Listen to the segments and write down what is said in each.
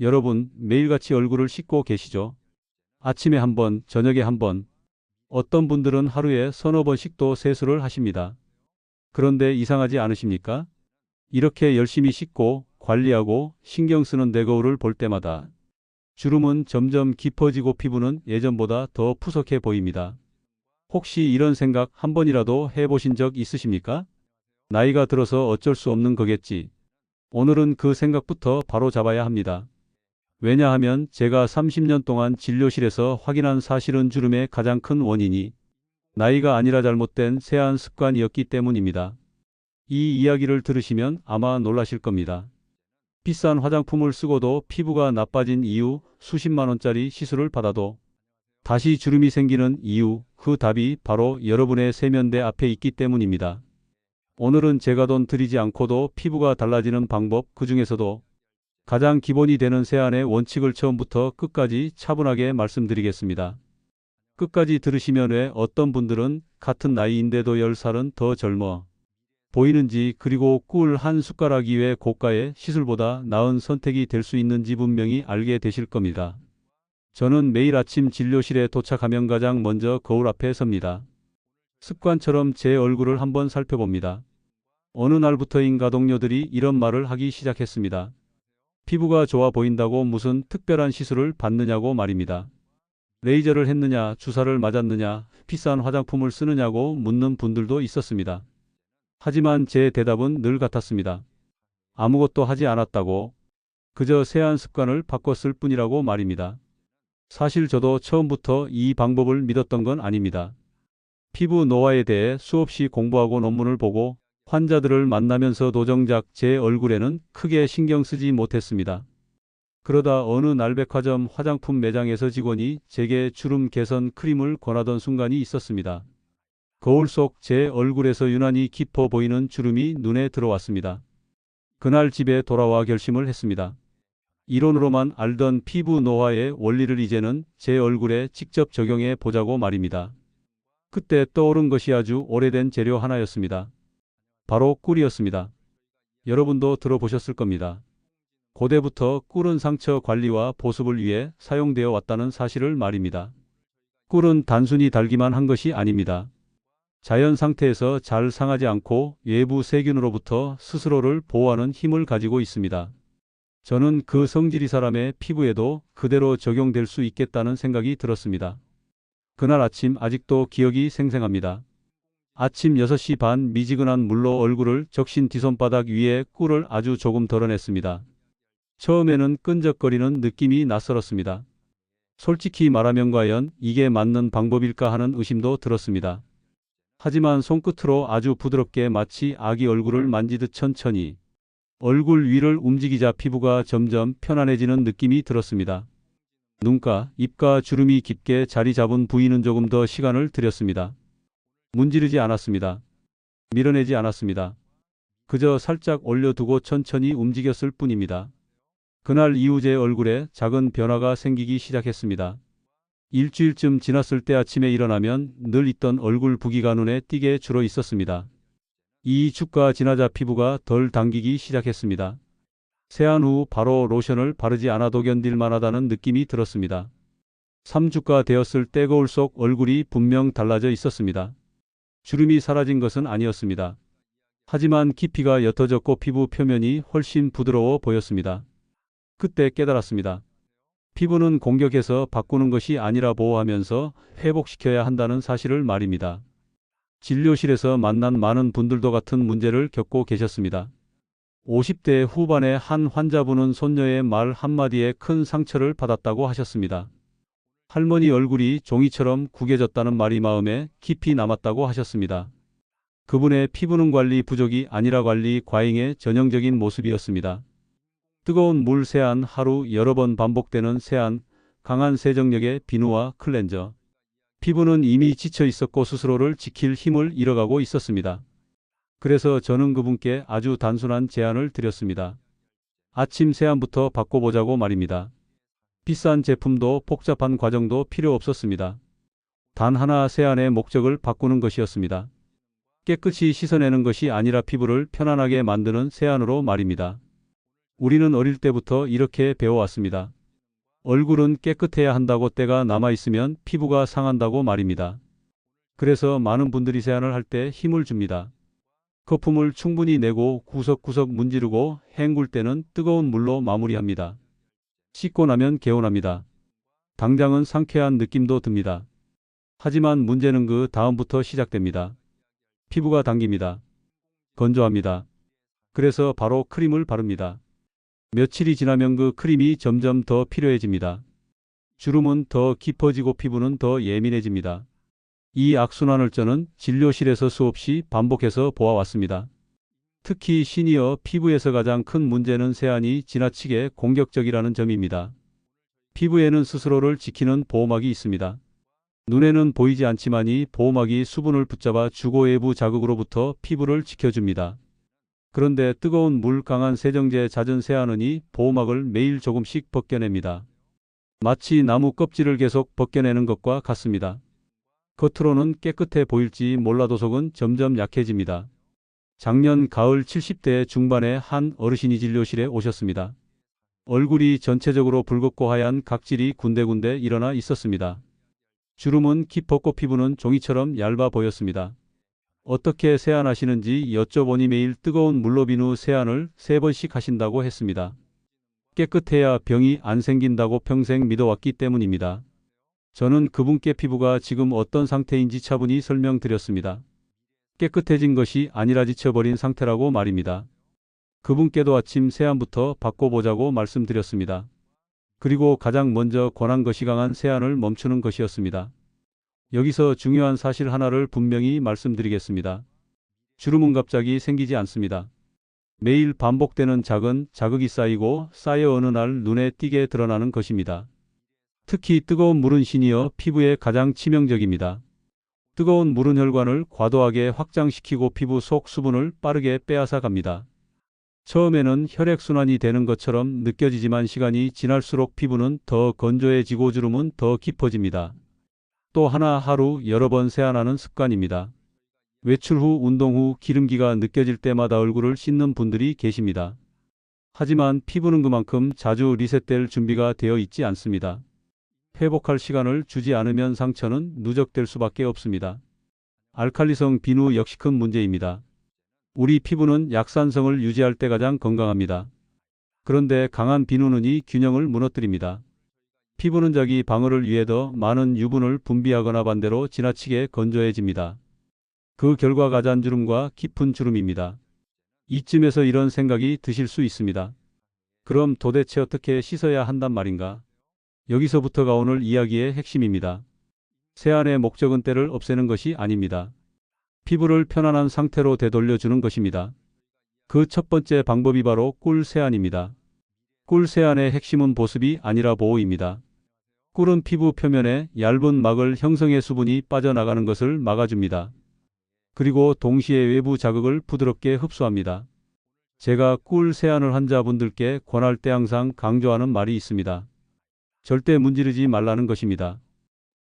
여러분, 매일같이 얼굴을 씻고 계시죠? 아침에 한 번, 저녁에 한 번. 어떤 분들은 하루에 서너 번씩도 세수를 하십니다. 그런데 이상하지 않으십니까? 이렇게 열심히 씻고 관리하고 신경 쓰는 내 거울을 볼 때마다 주름은 점점 깊어지고 피부는 예전보다 더 푸석해 보입니다. 혹시 이런 생각 한 번이라도 해보신 적 있으십니까? 나이가 들어서 어쩔 수 없는 거겠지. 오늘은 그 생각부터 바로 잡아야 합니다. 왜냐하면 제가 30년 동안 진료실에서 확인한 사실은 주름의 가장 큰 원인이 나이가 아니라 잘못된 세안 습관이었기 때문입니다. 이 이야기를 들으시면 아마 놀라실 겁니다. 비싼 화장품을 쓰고도 피부가 나빠진 이유, 수십만 원짜리 시술을 받아도 다시 주름이 생기는 이유, 그 답이 바로 여러분의 세면대 앞에 있기 때문입니다. 오늘은 제가 돈 들이지 않고도 피부가 달라지는 방법, 그 중에서도 가장 기본이 되는 세안의 원칙을 처음부터 끝까지 차분하게 말씀드리겠습니다. 끝까지 들으시면 왜 어떤 분들은 같은 나이인데도 10살은 더 젊어 보이는지 그리고 꿀 한 숟가락 이외 고가의 시술보다 나은 선택이 될 수 있는지 분명히 알게 되실 겁니다. 저는 매일 아침 진료실에 도착하면 가장 먼저 거울 앞에 섭니다. 습관처럼 제 얼굴을 한번 살펴봅니다. 어느 날부터인 가 동료들이 이런 말을 하기 시작했습니다. 피부가 좋아 보인다고 무슨 특별한 시술을 받느냐고 말입니다. 레이저를 했느냐, 주사를 맞았느냐, 비싼 화장품을 쓰느냐고 묻는 분들도 있었습니다. 하지만 제 대답은 늘 같았습니다. 아무것도 하지 않았다고 그저 세안 습관을 바꿨을 뿐이라고 말입니다. 사실 저도 처음부터 이 방법을 믿었던 건 아닙니다. 피부 노화에 대해 수없이 공부하고 논문을 보고 환자들을 만나면서 도 정작 제 얼굴에는 크게 신경 쓰지 못했습니다. 그러다 어느 날 백화점 화장품 매장에서 직원이 제게 주름 개선 크림을 권하던 순간이 있었습니다. 거울 속 제 얼굴에서 유난히 깊어 보이는 주름이 눈에 들어왔습니다. 그날 집에 돌아와 결심을 했습니다. 이론으로만 알던 피부 노화의 원리를 이제는 제 얼굴에 직접 적용해 보자고 말입니다. 그때 떠오른 것이 아주 오래된 재료 하나였습니다. 바로 꿀이었습니다. 여러분도 들어보셨을 겁니다. 고대부터 꿀은 상처 관리와 보습을 위해 사용되어 왔다는 사실을 말입니다. 꿀은 단순히 달기만 한 것이 아닙니다. 자연 상태에서 잘 상하지 않고 외부 세균으로부터 스스로를 보호하는 힘을 가지고 있습니다. 저는 그 성질이 사람의 피부에도 그대로 적용될 수 있겠다는 생각이 들었습니다. 그날 아침 아직도 기억이 생생합니다. 아침 6시 반 미지근한 물로 얼굴을 적신 뒤손바닥 위에 꿀을 아주 조금 덜어냈습니다. 처음에는 끈적거리는 느낌이 낯설었습니다. 솔직히 말하면 과연 이게 맞는 방법일까 하는 의심도 들었습니다. 하지만 손끝으로 아주 부드럽게 마치 아기 얼굴을 만지듯 천천히 얼굴 위를 움직이자 피부가 점점 편안해지는 느낌이 들었습니다. 눈가, 입가 주름이 깊게 자리 잡은 부위는 조금 더 시간을 들였습니다. 문지르지 않았습니다. 밀어내지 않았습니다. 그저 살짝 올려두고 천천히 움직였을 뿐입니다. 그날 이후 제 얼굴에 작은 변화가 생기기 시작했습니다. 일주일쯤 지났을 때 아침에 일어나면 늘 있던 얼굴 부기가 눈에 띄게 줄어 있었습니다. 이 주가 지나자 피부가 덜 당기기 시작했습니다. 세안 후 바로 로션을 바르지 않아도 견딜만 하다는 느낌이 들었습니다. 3주가 되었을 때 거울 속 얼굴이 분명 달라져 있었습니다. 주름이 사라진 것은 아니었습니다. 하지만 깊이가 옅어졌고 피부 표면이 훨씬 부드러워 보였습니다. 그때 깨달았습니다. 피부는 공격해서 바꾸는 것이 아니라 보호하면서 회복시켜야 한다는 사실을 말입니다. 진료실에서 만난 많은 분들도 같은 문제를 겪고 계셨습니다. 50대 후반의 한 환자분은 손녀의 말 한마디에 큰 상처를 받았다고 하셨습니다. 할머니 얼굴이 종이처럼 구겨졌다는 말이 마음에 깊이 남았다고 하셨습니다. 그분의 피부는 관리 부족이 아니라 관리 과잉의 전형적인 모습이었습니다. 뜨거운 물 세안 하루 여러 번 반복되는 세안, 강한 세정력의 비누와 클렌저. 피부는 이미 지쳐 있었고 스스로를 지킬 힘을 잃어가고 있었습니다. 그래서 저는 그분께 아주 단순한 제안을 드렸습니다. 아침 세안부터 바꿔보자고 말입니다. 비싼 제품도 복잡한 과정도 필요 없었습니다. 단 하나 세안의 목적을 바꾸는 것이었습니다. 깨끗이 씻어내는 것이 아니라 피부를 편안하게 만드는 세안으로 말입니다. 우리는 어릴 때부터 이렇게 배워왔습니다. 얼굴은 깨끗해야 한다고 때가 남아있으면 피부가 상한다고 말입니다. 그래서 많은 분들이 세안을 할 때 힘을 줍니다. 거품을 충분히 내고 구석구석 문지르고 헹굴 때는 뜨거운 물로 마무리합니다. 씻고 나면 개운합니다. 당장은 상쾌한 느낌도 듭니다. 하지만 문제는 그 다음부터 시작됩니다. 피부가 당깁니다. 건조합니다. 그래서 바로 크림을 바릅니다. 며칠이 지나면 그 크림이 점점 더 필요해집니다. 주름은 더 깊어지고 피부는 더 예민해집니다. 이 악순환을 저는 진료실에서 수없이 반복해서 보아왔습니다. 특히 시니어 피부에서 가장 큰 문제는 세안이 지나치게 공격적이라는 점입니다. 피부에는 스스로를 지키는 보호막이 있습니다. 눈에는 보이지 않지만 이 보호막이 수분을 붙잡아 주고 외부 자극으로부터 피부를 지켜줍니다. 그런데 뜨거운 물 강한 세정제 잦은 세안은 이 보호막을 매일 조금씩 벗겨냅니다. 마치 나무 껍질을 계속 벗겨내는 것과 같습니다. 겉으로는 깨끗해 보일지 몰라도 속은 점점 약해집니다. 작년 가을 70대 중반의 한 어르신이 진료실에 오셨습니다. 얼굴이 전체적으로 붉었고 하얀 각질이 군데군데 일어나 있었습니다. 주름은 깊었고 피부는 종이처럼 얇아 보였습니다. 어떻게 세안하시는지 여쭤보니 매일 뜨거운 물로 빈후 세안을 세 번씩 하신다고 했습니다. 깨끗해야 병이 안 생긴다고 평생 믿어왔기 때문입니다. 저는 그분께 피부가 지금 어떤 상태인지 차분히 설명드렸습니다. 깨끗해진 것이 아니라 지쳐버린 상태라고 말입니다. 그분께도 아침 세안부터 바꿔보자고 말씀드렸습니다. 그리고 가장 먼저 권한 것이 강한 세안을 멈추는 것이었습니다. 여기서 중요한 사실 하나를 분명히 말씀드리겠습니다. 주름은 갑자기 생기지 않습니다. 매일 반복되는 작은 자극이 쌓이고 쌓여 어느 날 눈에 띄게 드러나는 것입니다. 특히 뜨거운 물은 시니어 피부에 가장 치명적입니다. 뜨거운 물은 혈관을 과도하게 확장시키고 피부 속 수분을 빠르게 빼앗아 갑니다. 처음에는 혈액순환이 되는 것처럼 느껴지지만 시간이 지날수록 피부는 더 건조해지고 주름은 더 깊어집니다. 또 하나 하루 여러 번 세안하는 습관입니다. 외출 후 운동 후 기름기가 느껴질 때마다 얼굴을 씻는 분들이 계십니다. 하지만 피부는 그만큼 자주 리셋될 준비가 되어 있지 않습니다. 회복할 시간을 주지 않으면 상처는 누적될 수밖에 없습니다. 알칼리성 비누 역시 큰 문제입니다. 우리 피부는 약산성을 유지할 때 가장 건강합니다. 그런데 강한 비누는 이 균형을 무너뜨립니다. 피부는 자기 방어를 위해 더 많은 유분을 분비하거나 반대로 지나치게 건조해집니다. 그 결과 가짠주름과 깊은 주름입니다. 이쯤에서 이런 생각이 드실 수 있습니다. 그럼 도대체 어떻게 씻어야 한단 말인가? 여기서부터가 오늘 이야기의 핵심입니다. 세안의 목적은 때를 없애는 것이 아닙니다. 피부를 편안한 상태로 되돌려주는 것입니다. 그 첫 번째 방법이 바로 꿀 세안입니다. 꿀 세안의 핵심은 보습이 아니라 보호입니다. 꿀은 피부 표면에 얇은 막을 형성해 수분이 빠져나가는 것을 막아줍니다. 그리고 동시에 외부 자극을 부드럽게 흡수합니다. 제가 꿀 세안을 환자분들께 권할 때 항상 강조하는 말이 있습니다. 절대 문지르지 말라는 것입니다.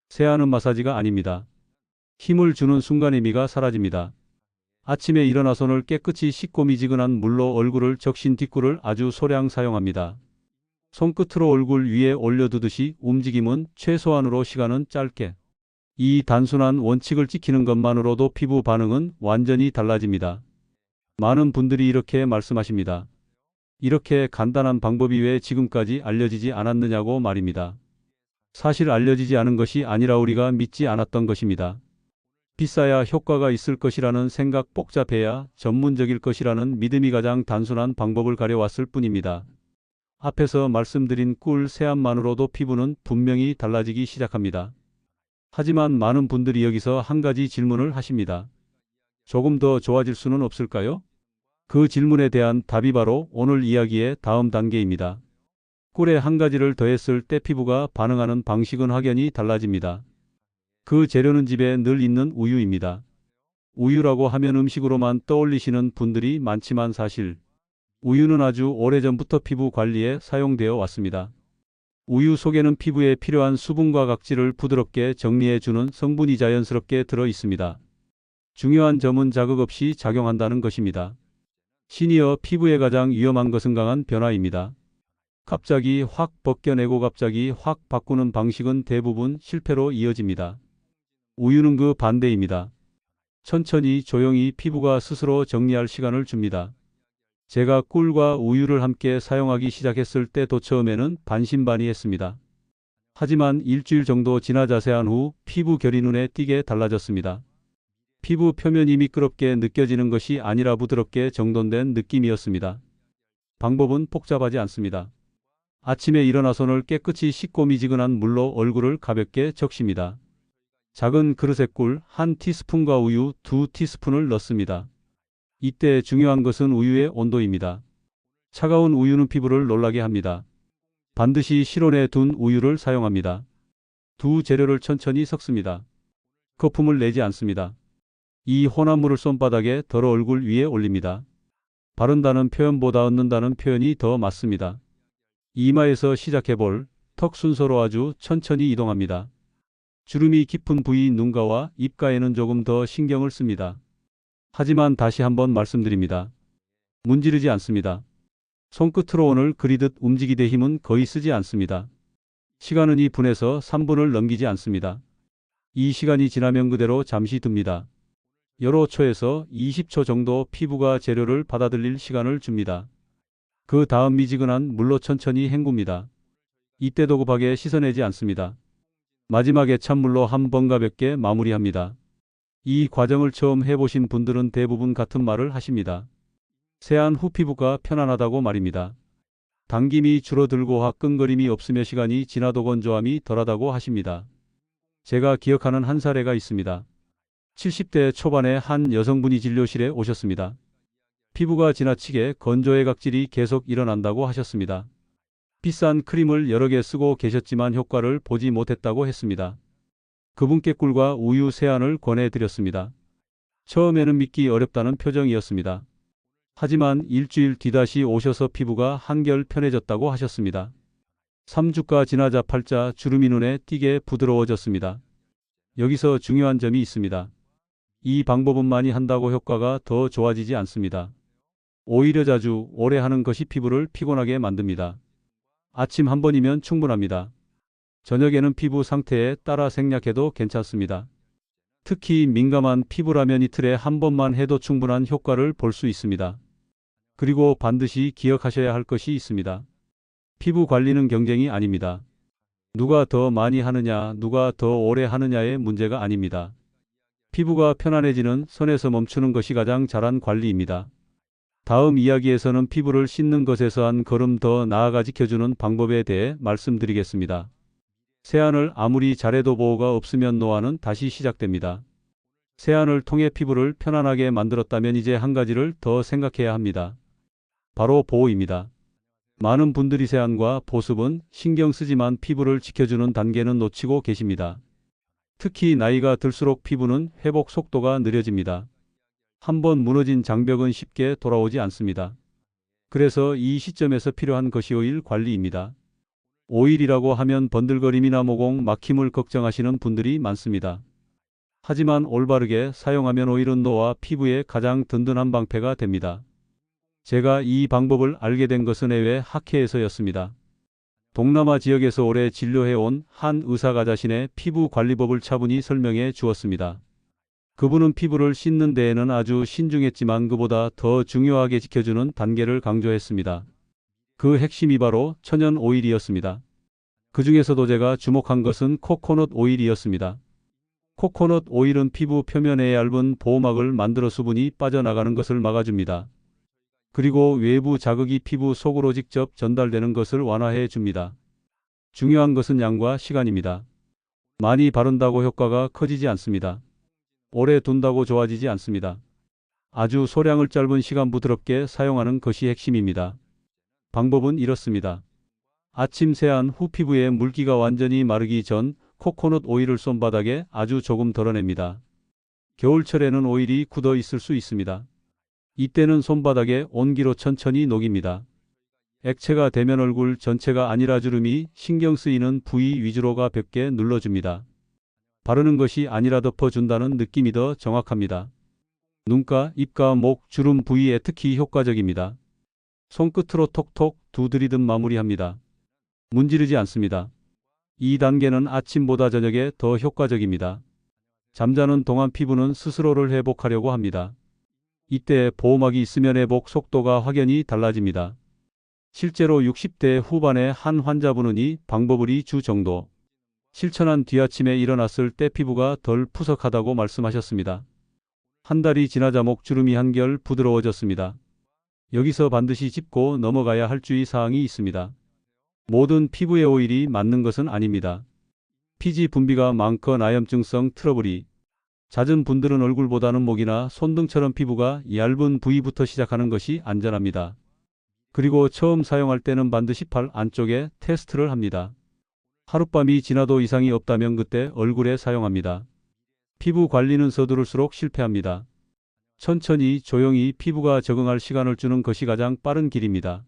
세안은 마사지가 아닙니다. 힘을 주는 순간 의미가 사라집니다. 아침에 일어나 손을 깨끗이 씻고 미지근한 물로 얼굴을 적신 뒷굴을 아주 소량 사용합니다. 손끝으로 얼굴 위에 올려두듯이 움직임은 최소한으로 시간은 짧게. 이 단순한 원칙을 지키는 것만으로도 피부 반응은 완전히 달라집니다. 많은 분들이 이렇게 말씀하십니다. 이렇게 간단한 방법이 왜 지금까지 알려지지 않았느냐고 말입니다. 사실 알려지지 않은 것이 아니라 우리가 믿지 않았던 것입니다. 비싸야 효과가 있을 것이라는 생각 복잡해야 전문적일 것이라는 믿음이 가장 단순한 방법을 가려왔을 뿐입니다. 앞에서 말씀드린 꿀 세안만으로도 피부는 분명히 달라지기 시작합니다. 하지만 많은 분들이 여기서 한 가지 질문을 하십니다. 조금 더 좋아질 수는 없을까요? 그 질문에 대한 답이 바로 오늘 이야기의 다음 단계입니다. 꿀에 한 가지를 더했을 때 피부가 반응하는 방식은 확연히 달라집니다. 그 재료는 집에 늘 있는 우유입니다. 우유라고 하면 음식으로만 떠올리시는 분들이 많지만 사실 우유는 아주 오래전부터 피부 관리에 사용되어 왔습니다. 우유 속에는 피부에 필요한 수분과 각질을 부드럽게 정리해주는 성분이 자연스럽게 들어 있습니다. 중요한 점은 자극 없이 작용한다는 것입니다. 시니어 피부에 가장 위험한 것은 강한 변화입니다. 갑자기 확 벗겨내고 갑자기 확 바꾸는 방식은 대부분 실패로 이어집니다. 우유는 그 반대입니다. 천천히 조용히 피부가 스스로 정리할 시간을 줍니다. 제가 꿀과 우유를 함께 사용하기 시작했을 때도 처음에는 반신반의했습니다. 하지만 일주일 정도 지나 자세한 후 피부 결이 눈에 띄게 달라졌습니다. 피부 표면이 미끄럽게 느껴지는 것이 아니라 부드럽게 정돈된 느낌이었습니다. 방법은 복잡하지 않습니다. 아침에 일어나 손을 깨끗이 씻고 미지근한 물로 얼굴을 가볍게 적십니다. 작은 그릇에 꿀 한 티스푼과 우유 두 티스푼을 넣습니다. 이때 중요한 것은 우유의 온도입니다. 차가운 우유는 피부를 놀라게 합니다. 반드시 실온에 둔 우유를 사용합니다. 두 재료를 천천히 섞습니다. 거품을 내지 않습니다. 이 혼합물을 손바닥에 덜어 얼굴 위에 올립니다. 바른다는 표현보다 얻는다는 표현이 더 맞습니다. 이마에서 시작해볼 턱 순서로 아주 천천히 이동합니다. 주름이 깊은 부위 눈가와 입가에는 조금 더 신경을 씁니다. 하지만 다시 한번 말씀드립니다. 문지르지 않습니다. 손끝으로 오늘 그리듯 움직이되 힘은 거의 쓰지 않습니다. 시간은 2분에서 3분을 넘기지 않습니다. 이 시간이 지나면 그대로 잠시 둡니다. 여러 초에서 20초 정도 피부가 재료를 받아들일 시간을 줍니다. 그 다음 미지근한 물로 천천히 헹굽니다. 이때도 급하게 씻어내지 않습니다. 마지막에 찬물로 한 번 가볍게 마무리합니다. 이 과정을 처음 해보신 분들은 대부분 같은 말을 하십니다. 세안 후 피부가 편안하다고 말입니다. 당김이 줄어들고 화끈거림이 없으며 시간이 지나도 건조함이 덜하다고 하십니다. 제가 기억하는 한 사례가 있습니다. 70대 초반에 한 여성분이 진료실에 오셨습니다. 피부가 지나치게 건조해 각질이 계속 일어난다고 하셨습니다. 비싼 크림을 여러 개 쓰고 계셨지만 효과를 보지 못했다고 했습니다. 그분께 꿀과 우유 세안을 권해드렸습니다. 처음에는 믿기 어렵다는 표정이었습니다. 하지만 일주일 뒤 다시 오셔서 피부가 한결 편해졌다고 하셨습니다. 3주가 지나자 팔자 주름이 눈에 띄게 부드러워졌습니다. 여기서 중요한 점이 있습니다. 이 방법은 많이 한다고 효과가 더 좋아지지 않습니다. 오히려 자주 오래 하는 것이 피부를 피곤하게 만듭니다. 아침 한 번이면 충분합니다. 저녁에는 피부 상태에 따라 생략해도 괜찮습니다. 특히 민감한 피부라면 이틀에 한 번만 해도 충분한 효과를 볼 수 있습니다. 그리고 반드시 기억하셔야 할 것이 있습니다. 피부 관리는 경쟁이 아닙니다. 누가 더 많이 하느냐, 누가 더 오래 하느냐의 문제가 아닙니다. 피부가 편안해지는 선에서 멈추는 것이 가장 잘한 관리입니다. 다음 이야기에서는 피부를 씻는 것에서 한 걸음 더 나아가 지켜주는 방법에 대해 말씀드리겠습니다. 세안을 아무리 잘해도 보호가 없으면 노화는 다시 시작됩니다. 세안을 통해 피부를 편안하게 만들었다면 이제 한 가지를 더 생각해야 합니다. 바로 보호입니다. 많은 분들이 세안과 보습은 신경 쓰지만 피부를 지켜주는 단계는 놓치고 계십니다. 특히 나이가 들수록 피부는 회복 속도가 느려집니다. 한번 무너진 장벽은 쉽게 돌아오지 않습니다. 그래서 이 시점에서 필요한 것이 오일 관리입니다. 오일이라고 하면 번들거림이나 모공, 막힘을 걱정하시는 분들이 많습니다. 하지만 올바르게 사용하면 오일은 노화 피부에 가장 든든한 방패가 됩니다. 제가 이 방법을 알게 된 것은 해외 학회에서였습니다. 동남아 지역에서 오래 진료해온 한 의사가 자신의 피부 관리법을 차분히 설명해 주었습니다. 그분은 피부를 씻는 데에는 아주 신중했지만 그보다 더 중요하게 지켜주는 단계를 강조했습니다. 그 핵심이 바로 천연 오일이었습니다. 그 중에서도 제가 주목한 것은 코코넛 오일이었습니다. 코코넛 오일은 피부 표면에 얇은 보호막을 만들어 수분이 빠져나가는 것을 막아줍니다. 그리고 외부 자극이 피부 속으로 직접 전달되는 것을 완화해 줍니다. 중요한 것은 양과 시간입니다. 많이 바른다고 효과가 커지지 않습니다. 오래 둔다고 좋아지지 않습니다. 아주 소량을 짧은 시간 부드럽게 사용하는 것이 핵심입니다. 방법은 이렇습니다. 아침 세안 후 피부에 물기가 완전히 마르기 전 코코넛 오일을 손바닥에 아주 조금 덜어냅니다. 겨울철에는 오일이 굳어 있을 수 있습니다. 이때는 손바닥에 온기로 천천히 녹입니다. 액체가 되면 얼굴 전체가 아니라 주름이 신경 쓰이는 부위 위주로 가볍게 눌러줍니다. 바르는 것이 아니라 덮어준다는 느낌이 더 정확합니다. 눈가, 입가, 목, 주름 부위에 특히 효과적입니다. 손끝으로 톡톡 두드리듯 마무리합니다. 문지르지 않습니다. 이 단계는 아침보다 저녁에 더 효과적입니다. 잠자는 동안 피부는 스스로를 회복하려고 합니다. 이때 보호막이 있으면 회복 속도가 확연히 달라집니다. 실제로 60대 후반의 한 환자분은 이 방법을 2주 정도 실천한 뒤 아침에 일어났을 때 피부가 덜 푸석하다고 말씀하셨습니다. 한 달이 지나자 목주름이 한결 부드러워졌습니다. 여기서 반드시 짚고 넘어가야 할 주의 사항이 있습니다. 모든 피부에 오일이 맞는 것은 아닙니다. 피지 분비가 많건 나염증성 트러블이 잦은 분들은 얼굴보다는 목이나 손 등처럼 피부가 얇은 부위부터 시작하는 것이 안전합니다. 그리고 처음 사용할 때는 반드시 팔 안쪽에 테스트를 합니다. 하룻밤이 지나도 이상이 없다면 그때 얼굴에 사용합니다. 피부 관리는 서두를수록 실패합니다. 천천히 조용히 피부가 적응할 시간을 주는 것이 가장 빠른 길입니다.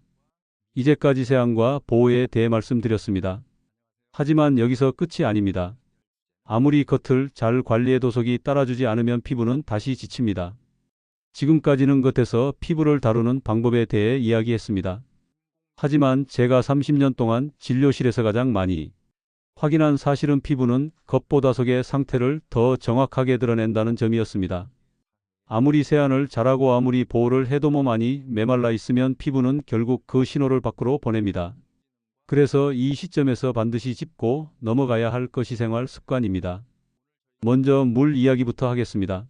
이제까지 세안과 보호에 대해 말씀드렸습니다. 하지만 여기서 끝이 아닙니다. 아무리 겉을 잘 관리해도 속이 따라주지 않으면 피부는 다시 지칩니다. 지금까지는 겉에서 피부를 다루는 방법에 대해 이야기했습니다. 하지만 제가 30년 동안 진료실에서 가장 많이 확인한 사실은 피부는 겉보다 속의 상태를 더 정확하게 드러낸다는 점이었습니다. 아무리 세안을 잘하고 아무리 보호를 해도 몸 안이 메말라 있으면 피부는 결국 그 신호를 밖으로 보냅니다. 그래서 이 시점에서 반드시 짚고 넘어가야 할 것이 생활 습관입니다. 먼저 물 이야기부터 하겠습니다.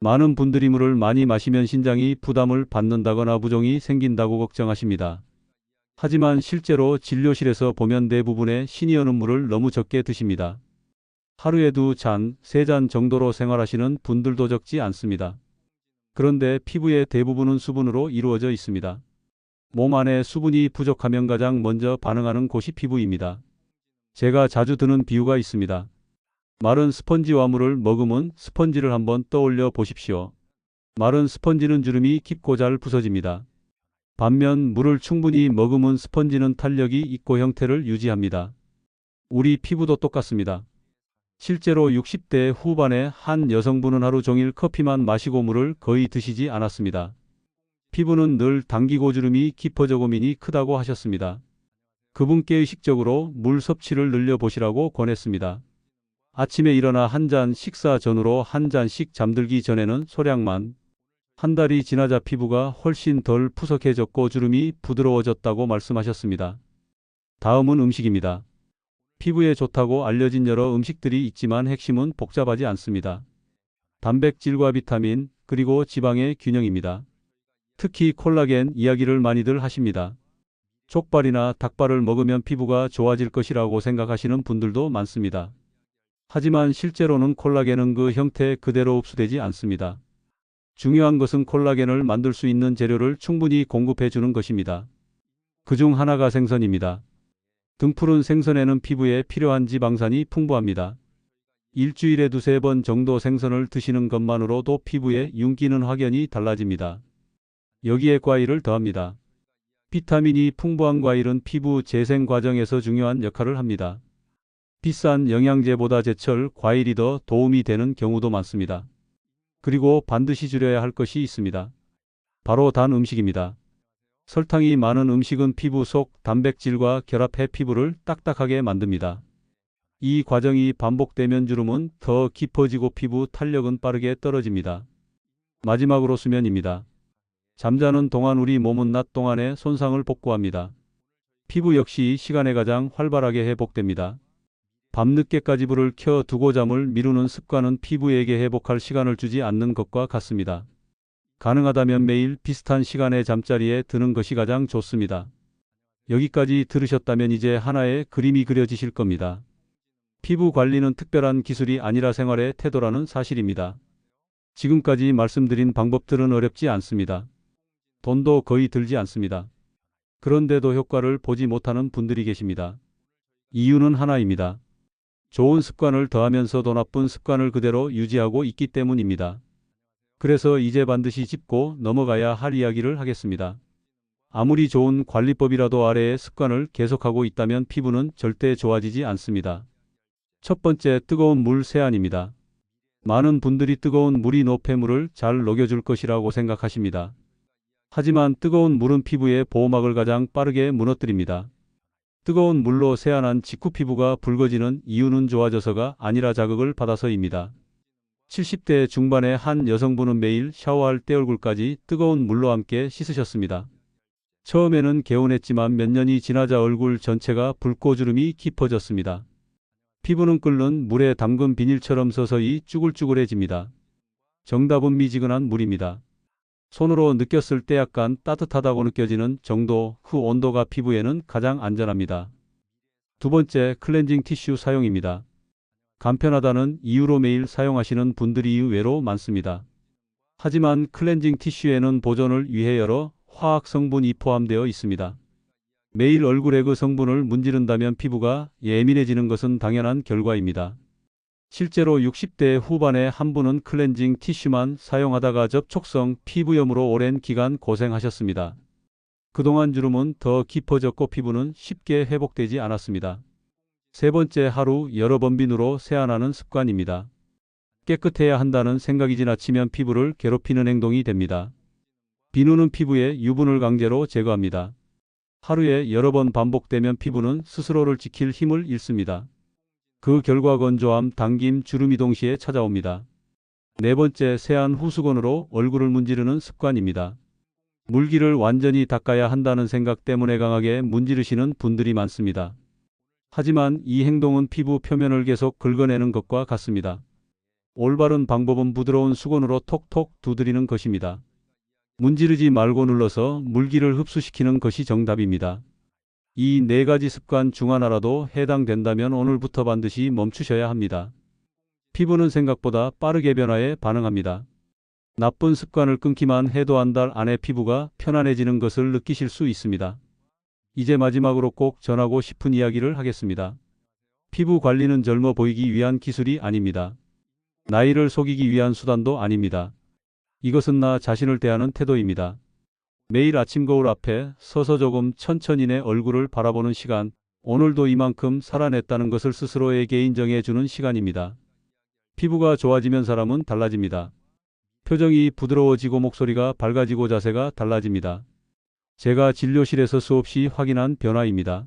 많은 분들이 물을 많이 마시면 신장이 부담을 받는다거나 부종이 생긴다고 걱정하십니다. 하지만 실제로 진료실에서 보면 대부분의 신이어는 물을 너무 적게 드십니다. 하루에 두 잔, 세 잔 정도로 생활하시는 분들도 적지 않습니다. 그런데 피부의 대부분은 수분으로 이루어져 있습니다. 몸 안에 수분이 부족하면 가장 먼저 반응하는 곳이 피부입니다. 제가 자주 드는 비유가 있습니다. 마른 스펀지와 물을 머금은 스펀지를 한번 떠올려 보십시오. 마른 스펀지는 주름이 깊고 잘 부서집니다. 반면 물을 충분히 머금은 스펀지는 탄력이 있고 형태를 유지합니다. 우리 피부도 똑같습니다. 실제로 60대 후반의 한 여성분은 하루 종일 커피만 마시고 물을 거의 드시지 않았습니다. 피부는 늘 당기고 주름이 깊어져 고민이 크다고 하셨습니다. 그분께 의식적으로 물 섭취를 늘려보시라고 권했습니다. 아침에 일어나 한 잔 식사 전후로 한 잔씩 잠들기 전에는 소량만 한 달이 지나자 피부가 훨씬 덜 푸석해졌고 주름이 부드러워졌다고 말씀하셨습니다. 다음은 음식입니다. 피부에 좋다고 알려진 여러 음식들이 있지만 핵심은 복잡하지 않습니다. 단백질과 비타민, 그리고 지방의 균형입니다. 특히 콜라겐 이야기를 많이들 하십니다. 족발이나 닭발을 먹으면 피부가 좋아질 것이라고 생각하시는 분들도 많습니다. 하지만 실제로는 콜라겐은 그 형태 그대로 흡수되지 않습니다. 중요한 것은 콜라겐을 만들 수 있는 재료를 충분히 공급해 주는 것입니다. 그 중 하나가 생선입니다. 등푸른 생선에는 피부에 필요한 지방산이 풍부합니다. 일주일에 두세 번 정도 생선을 드시는 것만으로도 피부의 윤기는 확연히 달라집니다. 여기에 과일을 더합니다. 비타민이 풍부한 과일은 피부 재생 과정에서 중요한 역할을 합니다. 비싼 영양제보다 제철 과일이 더 도움이 되는 경우도 많습니다. 그리고 반드시 줄여야 할 것이 있습니다. 바로 단 음식입니다. 설탕이 많은 음식은 피부 속 단백질과 결합해 피부를 딱딱하게 만듭니다. 이 과정이 반복되면 주름은 더 깊어지고 피부 탄력은 빠르게 떨어집니다. 마지막으로 수면입니다. 잠자는 동안 우리 몸은 낮 동안의 손상을 복구합니다. 피부 역시 시간에 가장 활발하게 회복됩니다. 밤늦게까지 불을 켜 두고 잠을 미루는 습관은 피부에게 회복할 시간을 주지 않는 것과 같습니다. 가능하다면 매일 비슷한 시간의 잠자리에 드는 것이 가장 좋습니다. 여기까지 들으셨다면 이제 하나의 그림이 그려지실 겁니다. 피부 관리는 특별한 기술이 아니라 생활의 태도라는 사실입니다. 지금까지 말씀드린 방법들은 어렵지 않습니다. 돈도 거의 들지 않습니다. 그런데도 효과를 보지 못하는 분들이 계십니다. 이유는 하나입니다. 좋은 습관을 더하면서도 나쁜 습관을 그대로 유지하고 있기 때문입니다. 그래서 이제 반드시 짚고 넘어가야 할 이야기를 하겠습니다. 아무리 좋은 관리법이라도 아래의 습관을 계속하고 있다면 피부는 절대 좋아지지 않습니다. 첫 번째 뜨거운 물 세안입니다. 많은 분들이 뜨거운 물이 노폐물을 잘 녹여줄 것이라고 생각하십니다. 하지만 뜨거운 물은 피부의 보호막을 가장 빠르게 무너뜨립니다. 뜨거운 물로 세안한 직후 피부가 붉어지는 이유는 좋아져서가 아니라 자극을 받아서입니다. 70대 중반의 한 여성분은 매일 샤워할 때 얼굴까지 뜨거운 물로 함께 씻으셨습니다. 처음에는 개운했지만 몇 년이 지나자 얼굴 전체가 붉고 주름이 깊어졌습니다. 피부는 끓는 물에 담근 비닐처럼 서서히 쭈글쭈글해집니다. 정답은 미지근한 물입니다. 손으로 느꼈을 때 약간 따뜻하다고 느껴지는 정도 후 온도가 피부에는 가장 안전합니다. 두 번째, 클렌징 티슈 사용입니다. 간편하다는 이유로 매일 사용하시는 분들이 의외로 많습니다. 하지만 클렌징 티슈에는 보존을 위해 여러 화학 성분이 포함되어 있습니다. 매일 얼굴에 그 성분을 문지른다면 피부가 예민해지는 것은 당연한 결과입니다. 실제로 60대 후반의 한 분은 클렌징 티슈만 사용하다가 접촉성 피부염으로 오랜 기간 고생하셨습니다. 그동안 주름은 더 깊어졌고 피부는 쉽게 회복되지 않았습니다. 세 번째 하루 여러 번 비누로 세안하는 습관입니다. 깨끗해야 한다는 생각이 지나치면 피부를 괴롭히는 행동이 됩니다. 비누는 피부에 유분을 강제로 제거합니다. 하루에 여러 번 반복되면 피부는 스스로를 지킬 힘을 잃습니다. 그 결과 건조함, 당김, 주름이 동시에 찾아옵니다. 네 번째, 세안 후 수건으로 얼굴을 문지르는 습관입니다. 물기를 완전히 닦아야 한다는 생각 때문에 강하게 문지르시는 분들이 많습니다. 하지만 이 행동은 피부 표면을 계속 긁어내는 것과 같습니다. 올바른 방법은 부드러운 수건으로 톡톡 두드리는 것입니다. 문지르지 말고 눌러서 물기를 흡수시키는 것이 정답입니다. 이 네 가지 습관 중 하나라도 해당된다면 오늘부터 반드시 멈추셔야 합니다. 피부는 생각보다 빠르게 변화에 반응합니다. 나쁜 습관을 끊기만 해도 한 달 안에 피부가 편안해지는 것을 느끼실 수 있습니다. 이제 마지막으로 꼭 전하고 싶은 이야기를 하겠습니다. 피부 관리는 젊어 보이기 위한 기술이 아닙니다. 나이를 속이기 위한 수단도 아닙니다. 이것은 나 자신을 대하는 태도입니다. 매일 아침 거울 앞에 서서 조금 천천히 내 얼굴을 바라보는 시간, 오늘도 이만큼 살아냈다는 것을 스스로에게 인정해 주는 시간입니다. 피부가 좋아지면 사람은 달라집니다. 표정이 부드러워지고 목소리가 밝아지고 자세가 달라집니다. 제가 진료실에서 수없이 확인한 변화입니다.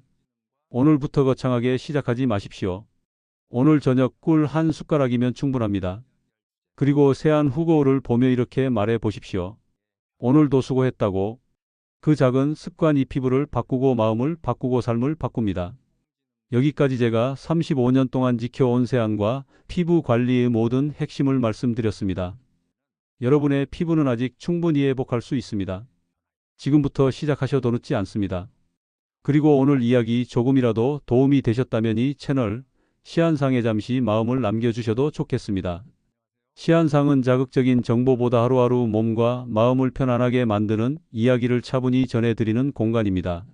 오늘부터 거창하게 시작하지 마십시오. 오늘 저녁 꿀 한 숟가락이면 충분합니다. 그리고 세안 후 거울을 보며 이렇게 말해 보십시오. 오늘도 수고했다고. 그 작은 습관이 피부를 바꾸고 마음을 바꾸고 삶을 바꿉니다. 여기까지 제가 35년 동안 지켜온 세안과 피부 관리의 모든 핵심을 말씀드렸습니다. 여러분의 피부는 아직 충분히 회복할 수 있습니다. 지금부터 시작하셔도 늦지 않습니다. 그리고 오늘 이야기 조금이라도 도움이 되셨다면 이 채널 시안상에 잠시 마음을 남겨주셔도 좋겠습니다. 시안상은 자극적인 정보보다 하루하루 몸과 마음을 편안하게 만드는 이야기를 차분히 전해드리는 공간입니다.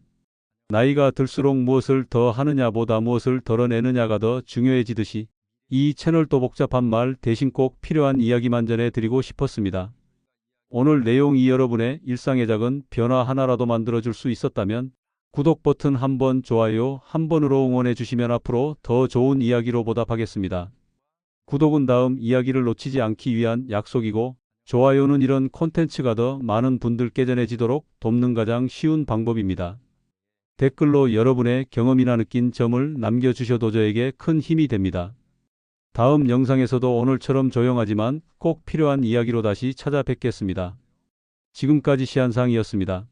나이가 들수록 무엇을 더 하느냐보다 무엇을 덜어내느냐가 더 중요해지듯이 이 채널도 복잡한 말 대신 꼭 필요한 이야기만 전해드리고 싶었습니다. 오늘 내용이 여러분의 일상의 작은 변화 하나라도 만들어줄 수 있었다면 구독 버튼 한 번, 좋아요 한 번으로 응원해 주시면 앞으로 더 좋은 이야기로 보답하겠습니다. 구독은 다음 이야기를 놓치지 않기 위한 약속이고 좋아요는 이런 콘텐츠가 더 많은 분들께 전해지도록 돕는 가장 쉬운 방법입니다. 댓글로 여러분의 경험이나 느낀 점을 남겨주셔도 저에게 큰 힘이 됩니다. 다음 영상에서도 오늘처럼 조용하지만 꼭 필요한 이야기로 다시 찾아뵙겠습니다. 지금까지 시한상이었습니다.